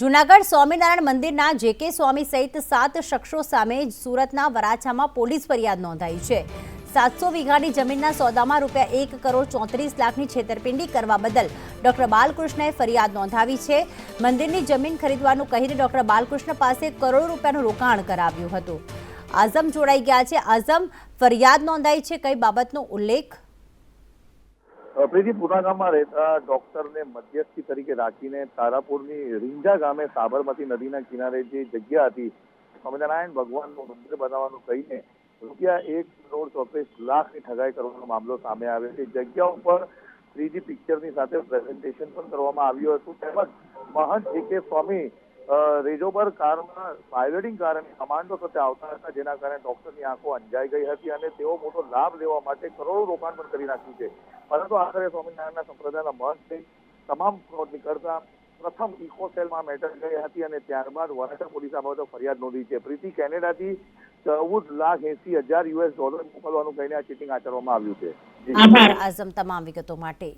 જૂનાગઢ સ્વામિનારાયણ મંદિરના જે કે સ્વામી સહિત સાત શખ્સો સામે સુરતના વરાછામાં પોલીસ ફરિયાદ નોંધાઈ છે. સાતસો વીઘાની જમીનના સોદામાં રૂપિયા એક કરોડ ચોત્રીસ લાખની છેતરપિંડી કરવા બદલ ડોક્ટર બાલકૃષ્ણએ ફરિયાદ નોંધાવી છે. મંદિરની જમીન ખરીદવાનું કહીને ડોક્ટર બાલકૃષ્ણ પાસે કરોડો રૂપિયાનું રોકાણ કરાવ્યું હતું. આઝમ જોડાઈ ગયા છે. આઝમ ફરિયાદ નોંધાઈ છે. કઈ બાબતનો ઉલ્લેખ? પ્રીતિ પુના ગામમાં રહેતા ડોક્ટરને મધ્યસ્થી તરીકે રાખીને તારાપુરની રીંજા ગામે સાબરમતી નદીના કિનારે જે જગ્યા હતી, સ્વામિનારાયણ ભગવાનનું મંદિર બનાવવાનું કહીને રૂપિયા એક કરોડ ચોત્રીસ લાખની ઠગાઈ કરવાનો મામલો સામે આવ્યો છે. જગ્યા ઉપર થ્રીજી પિક્ચરની સાથે પ્રેઝન્ટેશન પણ કરવામાં આવ્યું હતું. તેમજ મહંત જે કે સ્વામી રેજોબર કારમાં પાયલટિંગ કારણે કમાન્ડો વખતે આવતા હતા, જેના કારણે ડોક્ટરની આંખો અંજાઈ ગઈ હતી અને તેઓ મોટો લાભ લેવા માટે કરોડો રોકાણ પણ કરી નાખ્યું છે. પરંતુ આખરે સ્વામિનારાયણના સંપ્રદાયના મહંતે તમામ ફ્રોડ નીકળતા પ્રથમ ઇકો સેલમાં મેટર ગઈ હતી અને ત્યારબાદ વરાછા પોલીસ આ બાબતે ફરિયાદ નોંધી છે. પ્રીતિ કેનેડાથી ચૌદ લાખ એસી હજાર યુએસ ડોલર મોકલવાનું કહીને આ ચીટિંગ આચરવામાં આવ્યું છે. આભાર. આઝમ તમામ વિગતો માટે.